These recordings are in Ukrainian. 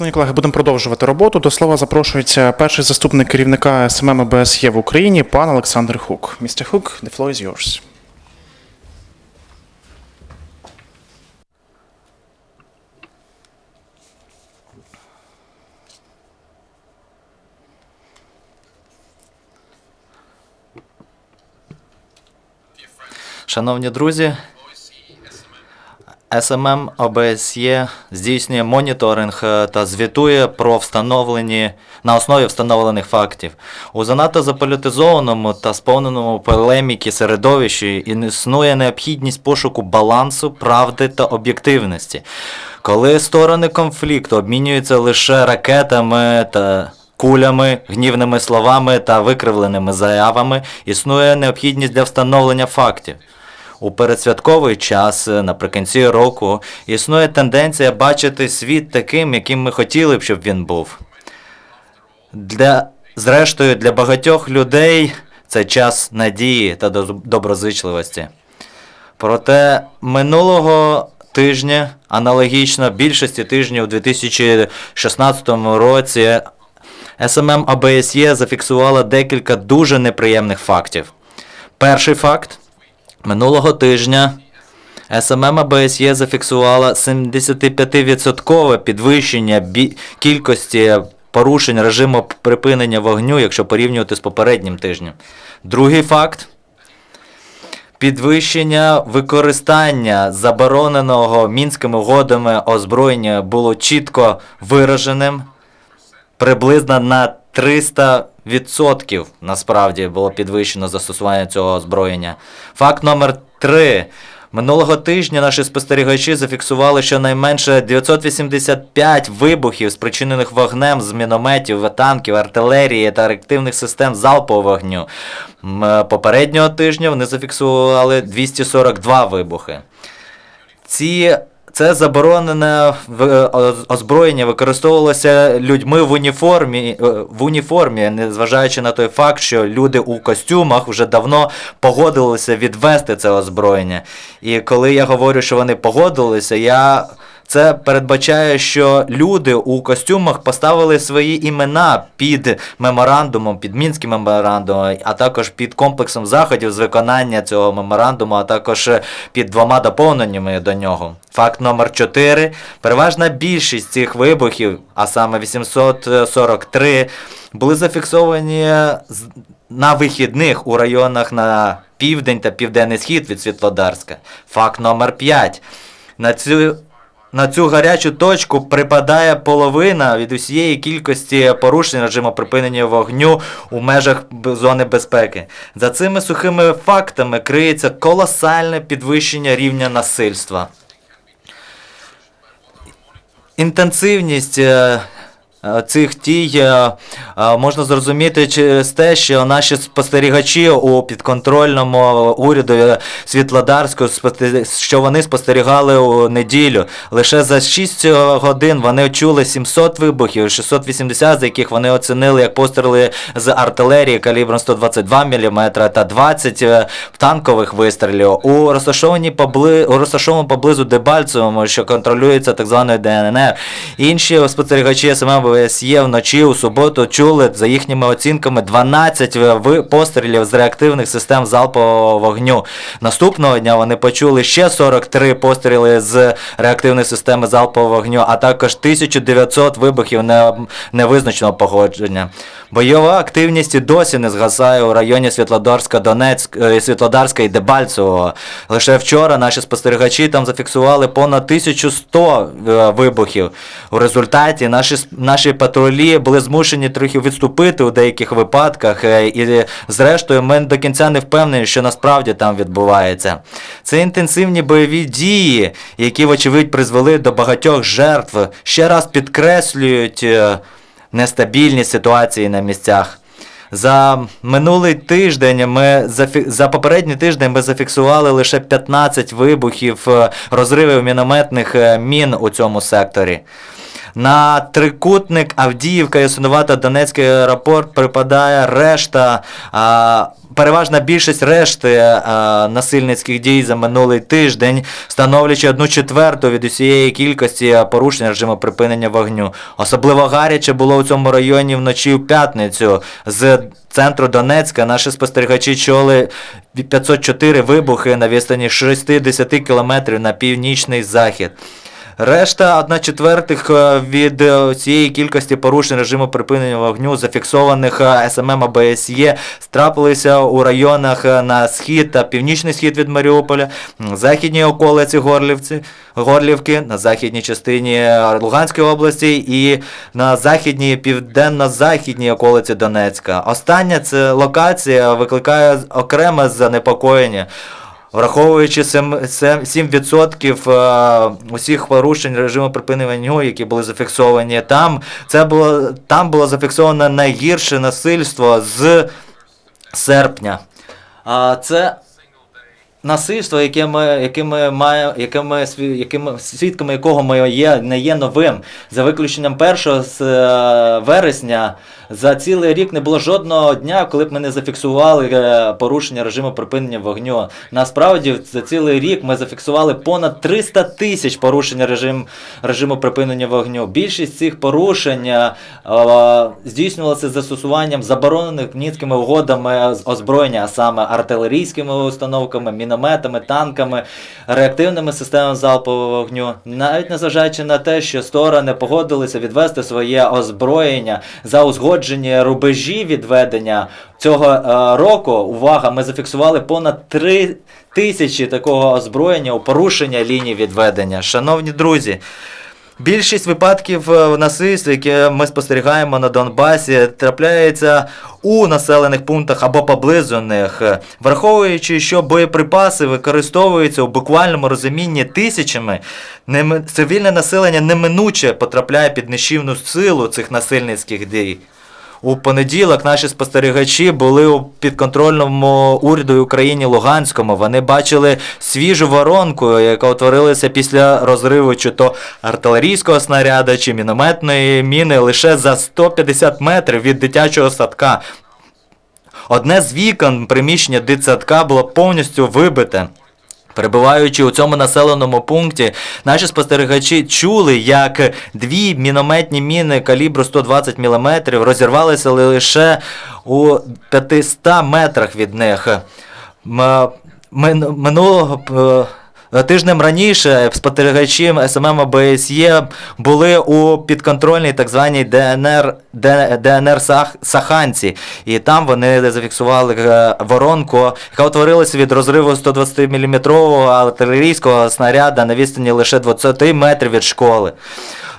Шановні колеги, будемо продовжувати роботу. До слова запрошується перший заступник керівника СММ ОБСЄ в Україні, пан Олександр Хук. Містер Хук, the floor is yours. Шановні друзі, СММ ОБСЄ здійснює моніторинг е, та звітує про встановлені на основі встановлених фактів. У занадто заполітизованому та сповненому полеміки середовищі існує необхідність пошуку балансу, правди та об'єктивності. Коли сторони конфлікту обмінюються лише ракетами та кулями, гнівними словами та викривленими заявами, існує необхідність для встановлення фактів. У передсвятковий час, е, наприкінці року, існує тенденція бачити світ таким, яким ми хотіли б, щоб він був. Для, зрештою, для багатьох людей це час надії та доброзичливості. Проте минулого тижня, аналогічно більшості тижнів у 2016 році, СММ АБСЄ зафіксувала декілька дуже неприємних фактів. Перший факт. Минулого тижня СММ АБСЄ зафіксувала 75% підвищення кількості порушень режиму припинення вогню, якщо порівнювати з попереднім тижнем. Другий факт. Підвищення використання забороненого мінськими угодами озброєння було чітко вираженим приблизно на 300% насправді було підвищено застосування цього озброєння. Факт номер 3. Минулого тижня наші спостерігачі зафіксували щонайменше 985 вибухів, спричинених вогнем з мінометів, танків, артилерії та реактивних систем залпового вогню. Попереднього тижня вони зафіксували 242 вибухи. Ці, це заборонене е, оз- озброєння використовувалося людьми в уніформі, е, в уніформі, незважаючи на той факт, що люди у костюмах вже давно погодилися відвести це озброєння. І коли я говорю, що вони погодилися, я. Це передбачає, що люди у костюмах поставили свої імена під меморандумом, під мінським меморандумом, а також під комплексом заходів з виконання цього меморандуму, а також е, під двома доповненнями до нього. Факт номер 4. Переважна більшість цих вибухів, а саме 843, були зафіксовані на вихідних у районах на південь та південний схід від Світлодарська. Факт номер 5. На цю на цю гарячу точку припадає половина від усієї кількості порушень режиму припинення вогню у межах зони безпеки. За цими сухими фактами криється колосальне підвищення рівня насильства. Інтенсивність е, цих дій е, е, можна зрозуміти через те, що наші спостерігачі у підконтрольному уряду Світлодарського, що вони спостерігали у неділю. Лише за 6 годин вони чули 700 вибухів, 680 з яких вони оцінили як постріли з артилерії калібром 122 мм та 20 е, танкових вистрілів. У розташованій побли... у розташованому поблизу Дебальцевому, що контролюється так званою ДНР. Інші спостерігачі СММ ВСЄ вночі у суботу чули за їхніми оцінками 12 пострілів з реактивних систем залпового вогню. Наступного дня вони почули ще 43 постріли з реактивної системи залпового вогню, а також 1900 вибухів невизначеного походження. Бойова активність і досі не згасає у районі Світлодарська, Донецьк, е, Світлодарська і Дебальцевого. Лише вчора наші спостерігачі там зафіксували понад 1100 е, вибухів. У результаті наші, с- наші патрулі були змушені трохи відступити у деяких випадках, е, і зрештою ми до кінця не впевнені, що насправді там відбувається. Це інтенсивні бойові дії, які, вочевидь, призвели до багатьох жертв, ще раз підкреслюють. е, нестабільні ситуації на місцях. За минулий тиждень ми за попередній тиждень ми зафіксували лише 15 вибухів е, розривів мінометних е, мін у цьому секторі. На трикутник Авдіївка, Ясунувата, Донецький аеропорт припадає решта а, переважна більшість решти е, насильницьких дій за минулий тиждень, становлячи одну четверту від усієї кількості порушень режиму припинення вогню. Особливо гаряче було у цьому районі вночі в п'ятницю з центру Донецька. Наші спостерігачі чули 504 вибухи на відстані 60 кілометрів на північний захід. Решта одна четвертих е, від е, цієї кількості порушень режиму припинення вогню, зафіксованих е, СММ ОБСЄ, трапилися у районах на схід та північний схід від Маріуполя, західній околиці Горлівці, Горлівки, на західній частині Луганської області і на західній південно-західній околиці Донецька. Остання це локація викликає окреме занепокоєння. Враховуючи сем- сем- 7% е, усіх порушень режиму припинення які були зафіксовані там, це було, там було зафіксовано найгірше насильство з серпня. А це насильство, яке ми, яке ми має, яке ми, яким, свідками якого ми є, не є новим. За виключенням 1 з е, вересня за цілий рік не було жодного дня, коли б ми не зафіксували е, порушення режиму припинення вогню. Насправді за цілий рік ми зафіксували понад 300 тисяч порушень режим, режиму припинення вогню. Більшість цих порушень е, е, здійснювалося з застосуванням заборонених мінськими угодами озброєння, а саме артилерійськими установками, мінометами, танками, реактивними системами залпового вогню. Навіть незважаючи на те, що сторони погодилися відвести своє озброєння за узгоджені рубежі відведення цього е, року. Увага, ми зафіксували понад три тисячі такого озброєння у порушення лінії відведення. Шановні друзі. Більшість випадків е, насильства, які ми спостерігаємо на Донбасі, трапляється у населених пунктах або поблизу них, враховуючи, що боєприпаси використовуються у буквальному розумінні тисячами, цивільне населення неминуче потрапляє під нищівну силу цих насильницьких дій. У понеділок наші спостерігачі були у підконтрольному уряду Україні Луганському. Вони бачили свіжу воронку, яка утворилася після розриву чи то артилерійського снаряда, чи мінометної міни лише за 150 метрів від дитячого садка. Одне з вікон приміщення дитсадка було повністю вибите. Перебуваючи у цьому населеному пункті, наші спостерігачі чули, як дві мінометні міни калібру 120 мм розірвалися лише у 500 метрах від них. Минулого тижнем раніше спостерігачі СММ ОБСЄ були у підконтрольній так званій ДНР, ДНР Саханці, і там вони зафіксували е, воронку, яка утворилася від розриву 120-мм артилерійського снаряда на відстані лише 20 метрів від школи.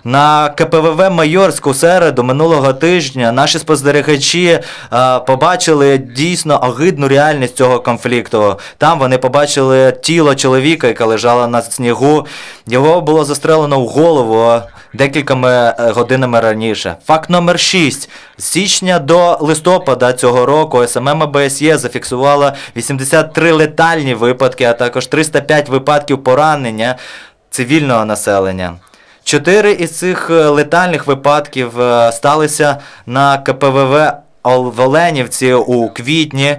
На КПВВ Майорську середу минулого тижня наші спостерігачі е, побачили дійсно огидну реальність цього конфлікту. Там вони побачили тіло чоловіка, яке лежало на снігу. Його було застрелено в голову декількома е, годинами раніше. Факт номер 6. З січня до листопада цього року СММ ОБСЄ зафіксувала 83 летальні випадки, а також 305 випадків поранення цивільного населення. Чотири із цих е, летальних випадків е, сталися на КПВВ в Оленівці у квітні,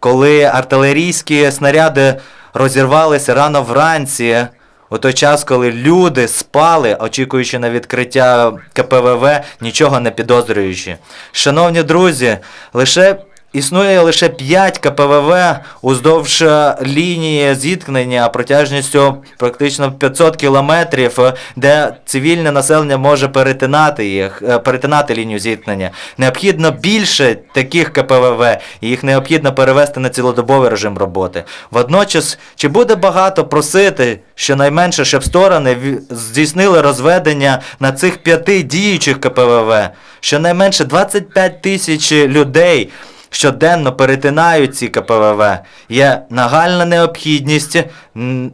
коли артилерійські снаряди розірвалися рано вранці, у той час, коли люди спали, очікуючи на відкриття КПВВ, нічого не підозрюючи. Шановні друзі, лише Існує лише 5 КПВВ уздовж е, лінії зіткнення протяжністю практично 500 кілометрів, де цивільне населення може перетинати їх, е, перетинати лінію зіткнення. Необхідно більше таких КПВВ, і їх необхідно перевести на цілодобовий режим роботи. Водночас, чи буде багато просити, щонайменше, щоб сторони здійснили розведення на цих п'яти діючих КПВВ? Щонайменше 25 тисяч людей щоденно перетинають ці КПВВ, є нагальна необхідність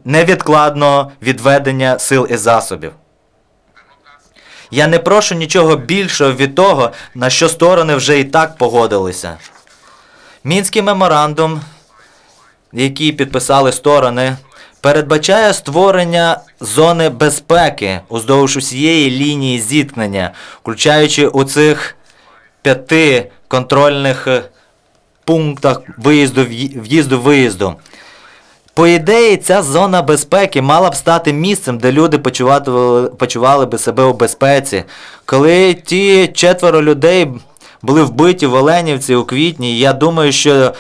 невідкладного відведення сил і засобів. Я не прошу нічого більшого від того, на що сторони вже і так погодилися. Мінський меморандум, який підписали сторони, передбачає створення зони безпеки уздовж усієї лінії зіткнення, включаючи у цих п'яти контрольних е, пунктах виїзду, в'їзду-виїзду. По ідеї, ця зона безпеки мала б стати місцем, де люди почували, почували би себе у безпеці. Коли ті четверо людей були вбиті в Оленівці у квітні, я думаю, що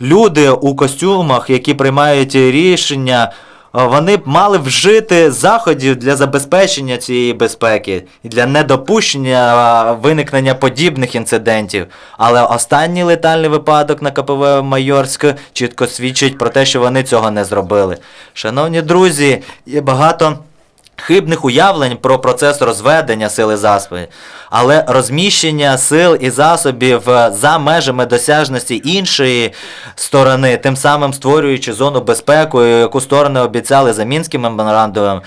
люди у костюмах, які приймають рішення, вони б мали вжити заходів для забезпечення цієї безпеки і для недопущення виникнення подібних інцидентів. Але останній летальний випадок на КПВ Майорськ чітко свідчить про те, що вони цього не зробили. Шановні друзі, є багато. Хибних уявлень про процес розведення сил і засобів, але розміщення сил і засобів е, за межами досяжності іншої сторони, тим самим створюючи зону безпеки, яку сторони обіцяли за мінським меморандумом,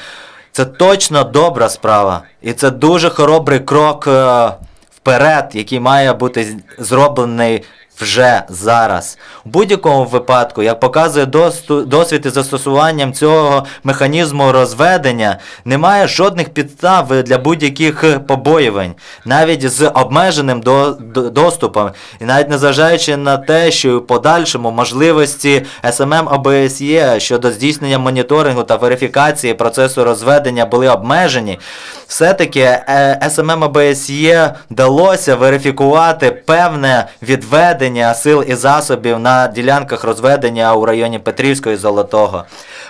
це точно добра справа. І це дуже хоробрий крок е, вперед, який має бути зроблений вже зараз. У будь-якому випадку, як показує досвід із застосуванням цього механізму розведення, немає жодних підстав для будь-яких побоювань, навіть з обмеженим до, до- доступом, і навіть незважаючи на те, що в подальшому можливості СММ ОБСЄ щодо здійснення моніторингу та верифікації процесу розведення були обмежені, все-таки е, СММ ОБСЄ вдалося верифікувати певне відведення сил і засобів на ділянках розведення у районі Петрівського і Золотого.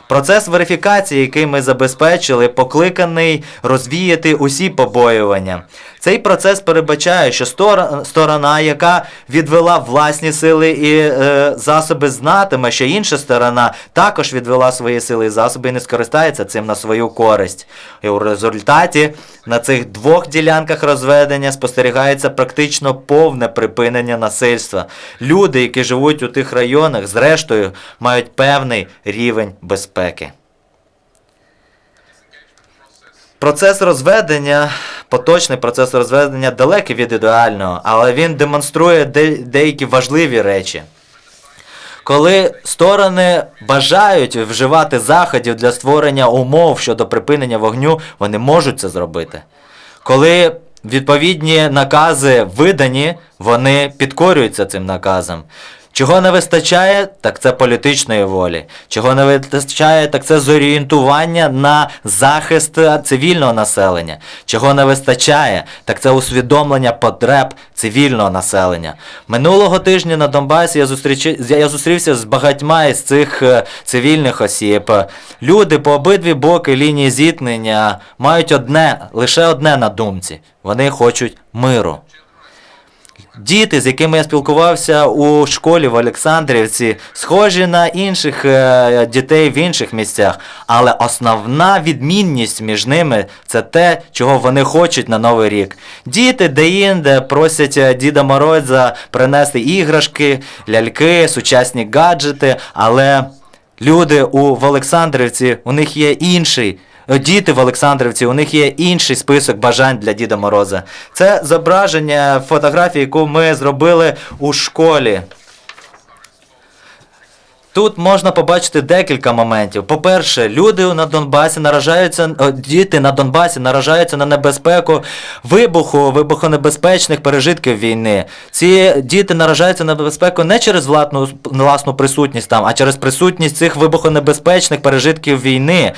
Процес верифікації, який ми забезпечили, покликаний розвіяти усі побоювання. Цей процес передбачає, що сторона, яка відвела власні сили і е, засоби, знатиме, що інша сторона також відвела свої сили і засоби і не скористається цим на свою користь. І у результаті на цих двох ділянках розведення спостерігається практично повне припинення насильства. Люди, які живуть у тих районах, зрештою, мають певний рівень безпеки. Процес розведення, поточний процес розведення далекий від ідеального, але він демонструє деякі важливі речі. Коли сторони бажають вживати заходів для створення умов щодо припинення вогню, вони можуть це зробити. Коли відповідні накази видані, вони підкорюються цим наказам. Чого не вистачає, так це політичної волі. Чого не вистачає, так це зорієнтування на захист цивільного населення. Чого не вистачає, так це усвідомлення потреб цивільного населення. Минулого тижня на Донбасі я, зустріч... я зустрівся з багатьма із цих е, цивільних осіб. Люди по обидві боки лінії зіткнення мають одне, лише одне на думці. Вони хочуть миру. Діти, з якими я спілкувався у школі в Олександрівці, схожі на інших е, дітей в інших місцях. Але основна відмінність між ними це те, чого вони хочуть на Новий рік. Діти де-інде просять е, Діда Мороза принести іграшки, ляльки, сучасні гаджети, але люди у в Олександрівці, у них є інший. Е, Діти в Олександрівці, у них є інший список бажань для Діда Мороза. Це зображення фотографії, яку ми зробили у школі. Тут можна побачити декілька моментів. По-перше, люди на Донбасі наражаються, діти на Донбасі наражаються на небезпеку вибуху, вибухонебезпечних пережитків війни. Ці діти наражаються на небезпеку не через власну, власну присутність там, а через присутність цих вибухонебезпечних пережитків війни.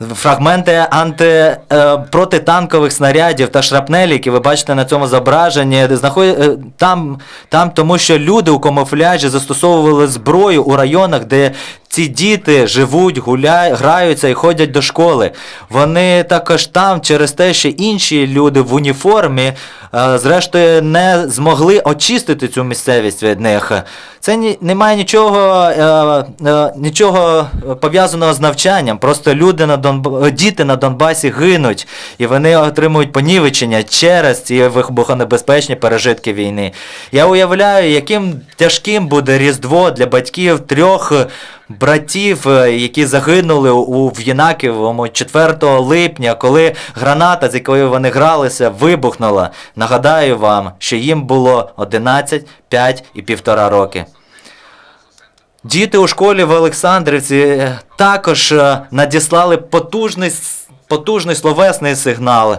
Фрагменти анти, е, протитанкових снарядів та шрапнелі, які ви бачите на цьому зображенні, знаход... е, там, там тому, що люди у камуфляжі застосовували зброю у районах, де ці діти живуть, гуляють, граються і ходять до школи. Вони також там через те, що інші люди в уніформі, е, зрештою, не змогли очистити цю місцевість від них. Це немає нічого, е, е, нічого пов'язаного з навчанням. Просто люди на Донб... діти на Донбасі гинуть, і вони отримують понівечення через ці вибухонебезпечні пережитки війни. Я уявляю, яким тяжким буде Різдво для батьків трьох братів, е, які загинули у В'єнаківому 4 липня, коли граната, з якою вони гралися, вибухнула. Нагадаю вам, що їм було 11, 5 і півтора роки. Діти у школі в Олександрівці е, також е, надіслали потужний, потужний словесний сигнал.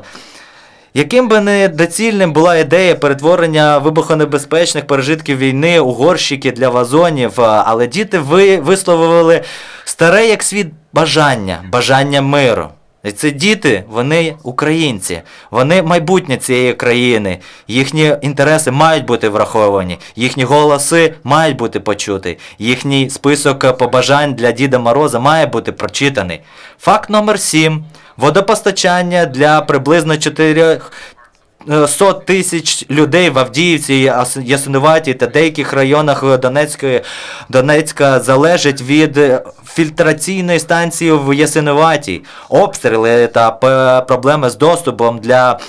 Яким би недоцільним була ідея перетворення вибухонебезпечних пережитків війни у горщики для вазонів, але діти ви висловили старе як світ бажання, бажання миру. І це діти, вони українці, вони майбутнє цієї країни. Їхні інтереси мають бути враховані, їхні голоси мають бути почуті, їхній список побажань для Діда Мороза має бути прочитаний. Факт номер 7. Водопостачання для приблизно 4 100 тисяч людей в Авдіївці, Ясинуваті та деяких районах Донецької, Донецька залежить від фільтраційної станції в Ясинуваті. Обстріли та проблеми з доступом для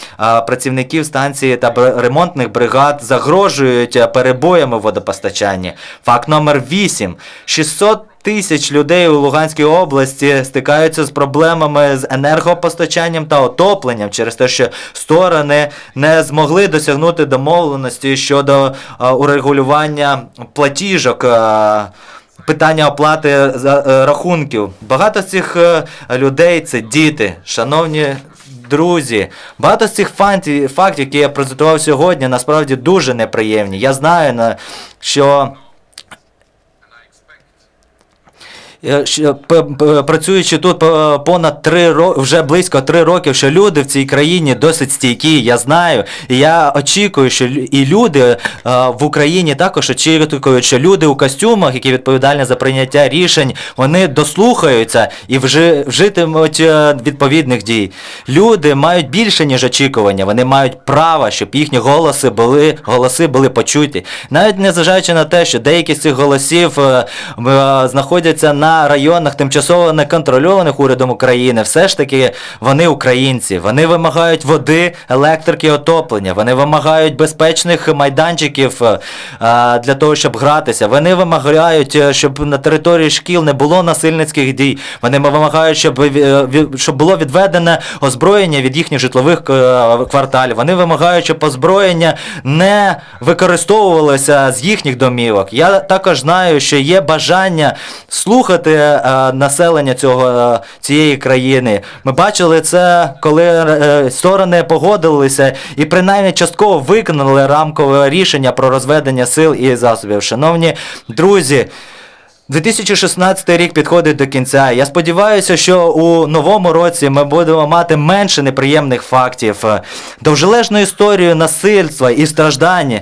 працівників станції та ремонтних бригад загрожують перебоями в водопостачанні. Факт номер 8. 600 тисяч людей у Луганській області стикаються з проблемами з енергопостачанням та отопленням через те, що сторони не змогли досягнути домовленості щодо урегулювання платіжок. Питання оплати за е, рахунків. Багато з цих е, людей це діти, шановні друзі. Багато з цих фактів, які я презентував сьогодні, насправді дуже неприємні. Я знаю, на- що Е, що, п- п- працюючи тут е, понад три роки, вже близько три років, що люди в цій країні досить стійкі. Я знаю. І я очікую, що і люди е, в Україні також очікують, що люди у костюмах, які відповідальні за прийняття рішень, вони дослухаються і вжи, вжитимуть е, відповідних дій. Люди мають більше, ніж очікування. Вони мають право, щоб їхні голоси були, голоси були почуті. Навіть незважаючи на те, що деякі з цих голосів е, е, знаходяться на районах тимчасово неконтрольованих урядом України, все ж таки вони українці. Вони вимагають води, електрики, отоплення. Вони вимагають безпечних майданчиків е, а, для того, щоб гратися. Вони вимагають, е, щоб на території шкіл не було насильницьких дій. Вони вимагають, щоб, е, щоб було відведене озброєння від їхніх житлових кварталів. Вони вимагають, щоб озброєння не використовувалося з їхніх домівок. Я також знаю, що є бажання слухати е, населення цього, е, цієї країни. Ми бачили це, коли е, сторони погодилися і принаймні частково виконали рамкове рішення про розведення сил і засобів. Шановні друзі. 2016 рік підходить до кінця. Я сподіваюся, що у новому році ми будемо мати менше неприємних фактів. Довжележну історію насильства і страждань.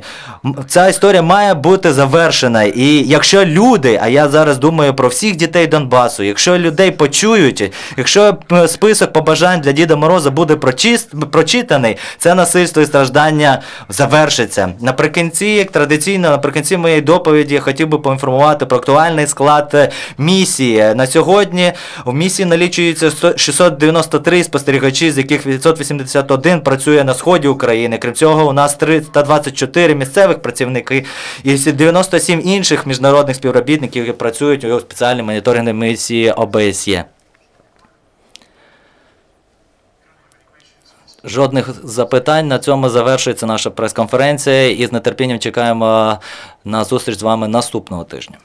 Ця історія має бути завершена. І якщо люди, а я зараз думаю про всіх дітей Донбасу, якщо людей почують, якщо е, список побажань для Діда Мороза буде прочис- прочитаний, це насильство і страждання завершиться. Наприкінці, як традиційно, наприкінці моєї доповіді я хотів би поінформувати про актуальний склад е, місії. На сьогодні в місії налічується 100 693 спостерігачі, з яких 581 працює на сході України. Крім цього, у нас 324 місцевих працівники і 97 інших міжнародних співробітників, які працюють у спеціальній моніторинговій місії ОБСЄ. Жодних запитань. На цьому завершується наша прес-конференція і з нетерпінням чекаємо на зустріч з вами наступного тижня.